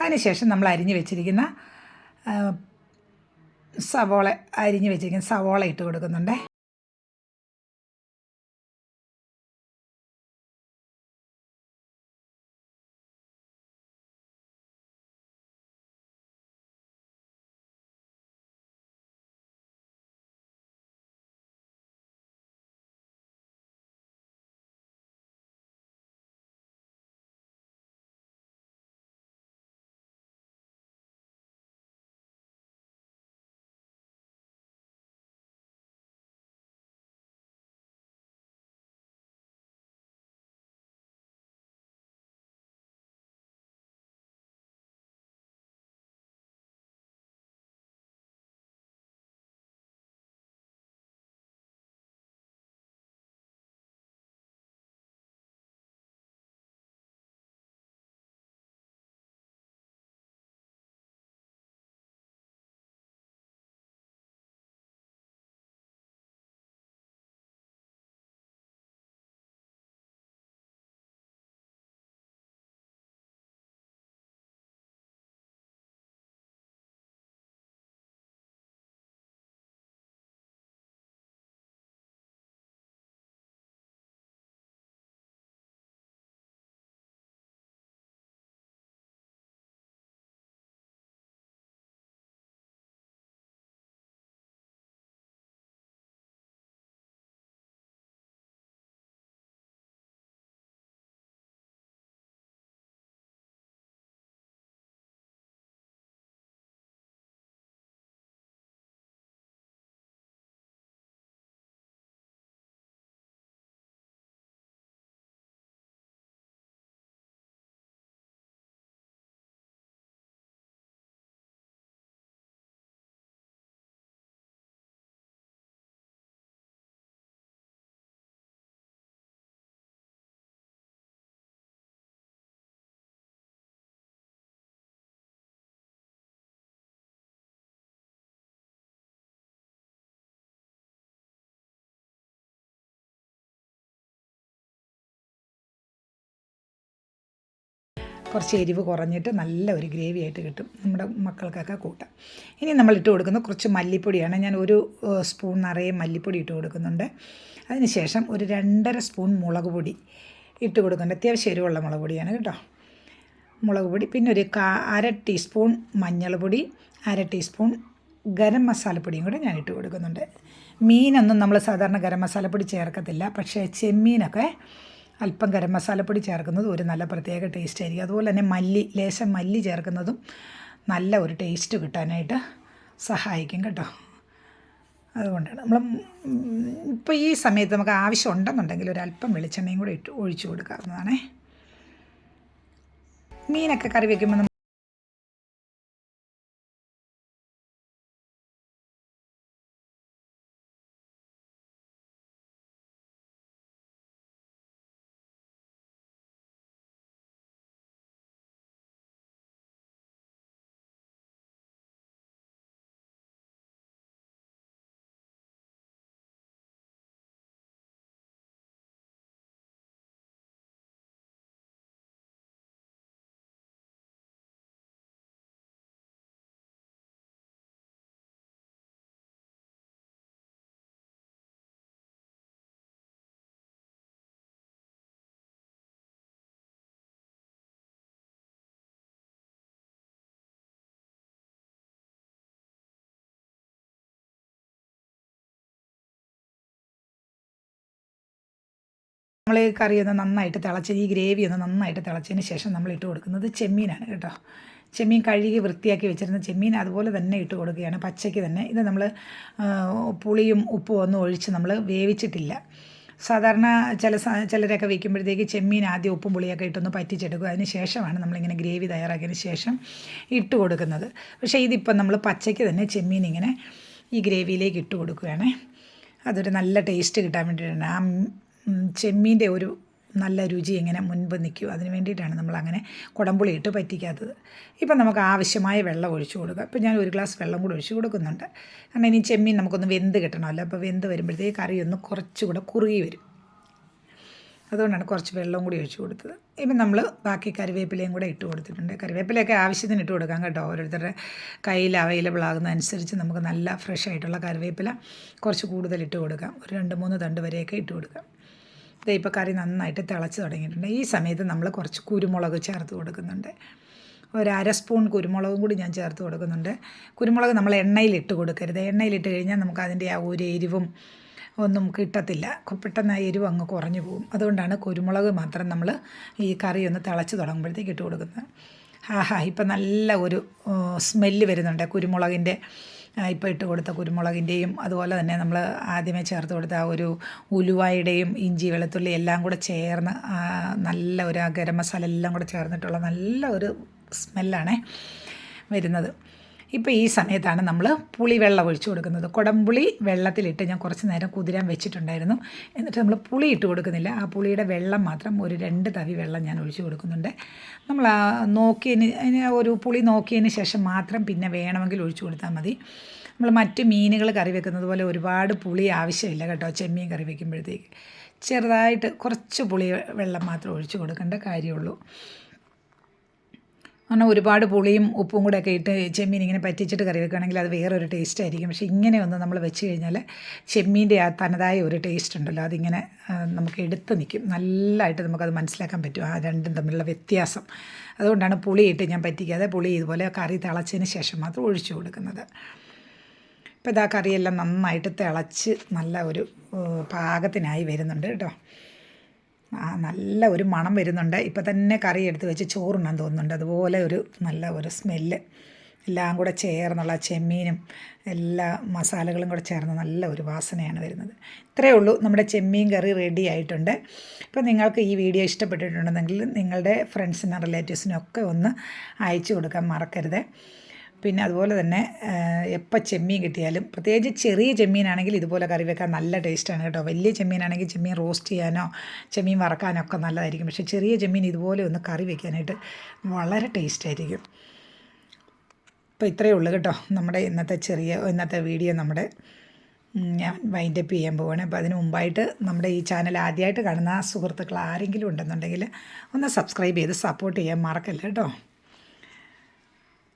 അതിനുശേഷം നമ്മൾ അരിഞ്ഞു വെച്ചിരിക്കുന്ന സവോള അരിഞ്ഞു വെച്ചിരിക്കുന്ന സവോള ഇട്ട് കൊടുക്കുന്നുണ്ട്. കുറച്ച് എരിവ് കുറഞ്ഞിട്ട് നല്ല ഒരു ഗ്രേവി ആയിട്ട് കിട്ടും നമ്മുടെ മക്കൾക്കൊക്കെ കൂട്ടാം ഇനി നമ്മൾ ഇട്ട് കൊടുക്കുന്ന കുറച്ച് മല്ലിപ്പൊടിയാണ്. ഞാൻ ഒരു സ്പൂൺ നിറയെ മല്ലിപ്പൊടി ഇട്ട് കൊടുക്കുന്നുണ്ട്. അതിനുശേഷം ഒരു രണ്ടര സ്പൂൺ മുളക് പൊടി ഇട്ട് കൊടുക്കുന്നുണ്ട്. അത്യാവശ്യം എരിവുള്ള മുളക് പൊടിയാണ് കേട്ടോ. മുളക് പൊടി പിന്നെ ഒരു കാ അര ടീസ്പൂൺ മഞ്ഞൾപ്പൊടി അര ടീസ്പൂൺ ഗരം മസാലപ്പൊടിയും കൂടെ ഞാൻ ഇട്ട് കൊടുക്കുന്നുണ്ട്. മീനൊന്നും നമ്മൾ സാധാരണ ഗരം മസാലപ്പൊടി ചേർക്കത്തില്ല. പക്ഷേ ചെമ്മീനൊക്കെ അല്പം ഗരം മസാലപ്പൊടി ചേർക്കുന്നത് ഒരു നല്ല പ്രത്യേക ടേസ്റ്റ് ആയിരിക്കും. അതുപോലെ തന്നെ മല്ലി ലേശം മല്ലി ചേർക്കുന്നതും നല്ല ഒരു ടേസ്റ്റ് കിട്ടാനായിട്ട് സഹായിക്കും കേട്ടോ. അതുകൊണ്ടാണ്. നമ്മൾ ഇപ്പോൾ ഈ സമയത്ത് നമുക്ക് ആവശ്യം ഉണ്ടെന്നുണ്ടെങ്കിൽ ഒരു അല്പം വെളിച്ചെണ്ണയും കൂടെ ഇട്ട് ഒഴിച്ചു കൊടുക്കാവുന്നതാണേ. മീനൊക്കെ കറി വെക്കുമ്പോൾ നമ്മൾ ഈ കറി ഒന്ന് നന്നായിട്ട് തിളച്ച് ഈ ഗ്രേവി ഒന്ന് നന്നായിട്ട് തിളച്ചതിന് ശേഷം നമ്മൾ ഇട്ട് കൊടുക്കുന്നത് ചെമ്മീനാണ് കേട്ടോ. ചെമ്മീൻ കഴുകി വൃത്തിയാക്കി വെച്ചിരുന്ന ചെമ്മീൻ അതുപോലെ തന്നെ ഇട്ട് കൊടുക്കുകയാണ്. പച്ചയ്ക്ക് തന്നെ. ഇത് നമ്മൾ പുളിയും ഉപ്പും ഒന്നും ഒഴിച്ച് നമ്മൾ വേവിച്ചിട്ടില്ല. സാധാരണ ചില ചിലരൊക്കെ വയ്ക്കുമ്പോഴത്തേക്ക് ചെമ്മീൻ ആദ്യം ഉപ്പും പുളിയൊക്കെ ഇട്ടൊന്ന് പറ്റിച്ചെടുക്കും. അതിന് ശേഷമാണ് നമ്മളിങ്ങനെ ഗ്രേവി തയ്യാറാക്കിയതിന് ശേഷം ഇട്ട് കൊടുക്കുന്നത്. പക്ഷേ ഇതിപ്പം നമ്മൾ പച്ചയ്ക്ക് തന്നെ ചെമ്മീൻ ഇങ്ങനെ ഈ ഗ്രേവിയിലേക്ക് ഇട്ട് കൊടുക്കുകയാണ്. അതൊരു നല്ല ടേസ്റ്റ് കിട്ടാൻ വേണ്ടിയിട്ടാണ്. ആ ചെമ്മീന്റെ ഒരു നല്ല രുചി എങ്ങനെ മുൻപ് നിൽക്കും. അതിന് വേണ്ടിയിട്ടാണ് നമ്മൾ അങ്ങനെ കുടംപുളി ഇട്ട് പറ്റിക്കാത്തത്. ഇപ്പം നമുക്ക് ആവശ്യമായ വെള്ളം ഒഴിച്ചു കൊടുക്കുക ഇപ്പം ഞാൻ ഒരു ഗ്ലാസ് വെള്ളം കൂടി ഒഴിച്ചു കൊടുക്കുന്നുണ്ട്. കാരണം ഇനി ചെമ്മീൻ നമുക്കൊന്ന് വെന്ത് കിട്ടണമല്ലോ. അപ്പോൾ വെന്ത് വരുമ്പോഴത്തേക്ക് കറി ഒന്ന് കുറച്ചുകൂടെ കുറുകി വരും. അതുകൊണ്ടാണ് കുറച്ച് വെള്ളം കൂടി ഒഴിച്ചു കൊടുത്തത്. ഇപ്പം നമ്മൾ ബാക്കി കറിവേപ്പിലയും കൂടെ ഇട്ട് കൊടുത്തിട്ടുണ്ട്. കറിവേപ്പിലയൊക്കെ ആവശ്യത്തിന് ഇട്ട് കൊടുക്കാം കേട്ടോ. ഓരോരുത്തരുടെ കയ്യിൽ അവൈലബിൾ ആകുന്നതനുസരിച്ച് നമുക്ക് നല്ല ഫ്രഷ് ആയിട്ടുള്ള കറിവേപ്പില കുറച്ച് കൂടുതൽ ഇട്ട് കൊടുക്കാം. ഒരു രണ്ട് മൂന്ന് തണ്ട് വരെയൊക്കെ ഇട്ട് കൊടുക്കാം. ഇപ്പോൾ നന്നായിട്ട് തിളച്ച് തുടങ്ങിയിട്ടുണ്ട്. ഈ സമയത്ത് നമ്മൾ കുറച്ച് കുരുമുളക് ചേർത്ത് കൊടുക്കുന്നുണ്ട്. ഒരു അര സ്പൂൺ കുരുമുളകും കൂടി ഞാൻ ചേർത്ത് കൊടുക്കുന്നുണ്ട്. കുരുമുളക് നമ്മൾ എണ്ണയിലിട്ട് കൊടുക്കരുത്. എണ്ണയിലിട്ട് കഴിഞ്ഞാൽ നമുക്ക് അതിന്റെ ആ ഒരു എരിവും ഒന്നും കിട്ടത്തില്ല. പെട്ടെന്ന് ആ എരിവ് അങ്ങ് കുറഞ്ഞു പോകും. അതുകൊണ്ടാണ് കുരുമുളക് മാത്രം നമ്മൾ ഈ കറി ഒന്ന് തിളച്ച് തുടങ്ങുമ്പോഴത്തേക്ക് ഇട്ട് കൊടുക്കുന്നത്. ആഹാ ഇപ്പം നല്ല ഒരു സ്മെല്ല് വരുന്നുണ്ട് കുരുമുളകിന്റെ ഇപ്പോൾ ഇട്ട് കൊടുത്ത കുരുമുളകിന്റെയും അതുപോലെ തന്നെ നമ്മൾ ആദ്യമേ ചേർത്ത് കൊടുത്ത ആ ഒരു ഉലുവായുടെയും ഇഞ്ചി വെളുത്തുള്ളി എല്ലാം കൂടെ ചേർന്ന് നല്ല ഒരു ആ ഗരം മസാല എല്ലാം കൂടെ ചേർന്നിട്ടുള്ള നല്ല ഒരു സ്മെല്ലാണ് വരുന്നത്. ഇപ്പോൾ ഈ സമയത്താണ് നമ്മൾ പുളി വെള്ളം ഒഴിച്ചു കൊടുക്കുന്നത്. കുടംപുളി വെള്ളത്തിലിട്ട് ഞാൻ കുറച്ച് നേരം കുതിരാൻ വെച്ചിട്ടുണ്ടായിരുന്നു. എന്നിട്ട് നമ്മൾ പുളി ഇട്ട് കൊടുക്കുന്നില്ല. ആ പുളിയുടെ വെള്ളം മാത്രം ഒരു രണ്ട് തവി വെള്ളം ഞാൻ ഒഴിച്ചു കൊടുക്കുന്നുണ്ട്. നമ്മൾ ആ നോക്കിയതിന് ഒരു പുളി നോക്കിയതിന് ശേഷം മാത്രം പിന്നെ വേണമെങ്കിൽ ഒഴിച്ചു കൊടുത്താൽ മതി. നമ്മൾ മറ്റ് മീനുകൾ കറി വെക്കുന്നത് പോലെ ഒരുപാട് പുളി ആവശ്യമില്ല കേട്ടോ ചെമ്മീൻ കറി വെക്കുമ്പോഴത്തേക്ക്. ചെറുതായിട്ട് കുറച്ച് പുളി വെള്ളം മാത്രം ഒഴിച്ചു കൊടുക്കേണ്ട കാര്യമുള്ളൂ. കാരണം ഒരുപാട് പുളിയും ഉപ്പും കൂടെ ഒക്കെ ഇട്ട് ചെമ്മീൻ ഇങ്ങനെ പറ്റിച്ചിട്ട് കറി വെക്കുകയാണെങ്കിൽ അത് വേറൊരു ടേസ്റ്റ് ആയിരിക്കും. പക്ഷേ ഇങ്ങനെ ഒന്ന് നമ്മൾ വെച്ച് കഴിഞ്ഞാൽ ചെമ്മീന്റെ ആ തനതായ ഒരു ടേസ്റ്റ് ഉണ്ടല്ലോ അതിങ്ങനെ നമുക്ക് എടുത്ത് നിൽക്കും. നല്ലതായിട്ട് നമുക്കത് മനസ്സിലാക്കാൻ പറ്റും ആ രണ്ടും തമ്മിലുള്ള വ്യത്യാസം. അതുകൊണ്ടാണ് പുളി ഇട്ട് ഞാൻ പറ്റിക്കാതെ പുളി ഇതുപോലെ കറി തിളച്ചതിന് ശേഷം മാത്രം ഒഴിച്ചു കൊടുക്കുന്നത്. ഇപ്പോൾ ഇതാ കറിയെല്ലാം നന്നായിട്ട് തിളച്ച് നല്ല ഒരു പാകത്തിനായി വരുന്നുണ്ട് കേട്ടോ. ആ നല്ല ഒരു മണം വരുന്നുണ്ട്. ഇപ്പം തന്നെ കറി എടുത്ത് വെച്ച് ചോറുണ്ണാൻ തോന്നുന്നുണ്ട്. അതുപോലെ ഒരു നല്ല ഒരു സ്മെല്ല് എല്ലാം കൂടെ ചേർന്നുള്ള ചെമ്മീനും എല്ലാ മസാലകളും കൂടെ ചേർന്ന് നല്ല ഒരു വാസനയാണ് വരുന്നത്. ഇത്രയേ ഉള്ളൂ. നമ്മുടെ ചെമ്മീൻ കറി റെഡി ആയിട്ടുണ്ട്. ഇപ്പോൾ നിങ്ങൾക്ക് ഈ വീഡിയോ ഇഷ്ടപ്പെട്ടിട്ടുണ്ടെങ്കിൽ നിങ്ങളുടെ ഫ്രണ്ട്സിനും റിലേറ്റീവ്സിനും ഒക്കെ ഒന്ന് അയച്ചു കൊടുക്കാൻ മറക്കരുത്. പിന്നെ അതുപോലെ തന്നെ എപ്പോൾ ചെമ്മീൻ കിട്ടിയാലും പ്രത്യേകിച്ച് ചെറിയ ചെമ്മീനാണെങ്കിൽ ഇതുപോലെ കറി വെക്കാൻ നല്ല ടേസ്റ്റാണ് കേട്ടോ. വലിയ ചെമ്മീനാണെങ്കിൽ ചെമ്മീൻ റോസ്റ്റ് ചെയ്യാനോ ചെമ്മീൻ വറക്കാനോ ഒക്കെ നല്ലതായിരിക്കും. പക്ഷേ ചെറിയ ചെമ്മീൻ ഇതുപോലെ ഒന്ന് കറി വെക്കാനായിട്ട് വളരെ ടേസ്റ്റായിരിക്കും. അപ്പോൾ ഇത്രയേ ഉള്ളൂ കേട്ടോ നമ്മുടെ ഇന്നത്തെ ചെറിയ ഇന്നത്തെ വീഡിയോ നമ്മുടെ. ഞാൻ വൈൻഡ് അപ്പ് ചെയ്യാൻ പോവുകയാണ് അപ്പോൾ അതിന് മുമ്പായിട്ട് നമ്മുടെ ഈ ചാനൽ ആദ്യമായിട്ട് കാണുന്ന സുഹൃത്തുക്കൾ ആരെങ്കിലും ഉണ്ടെന്നുണ്ടെങ്കിൽ ഒന്ന് സബ്സ്ക്രൈബ് ചെയ്ത് സപ്പോർട്ട് ചെയ്യാൻ മറക്കല്ല കേട്ടോ.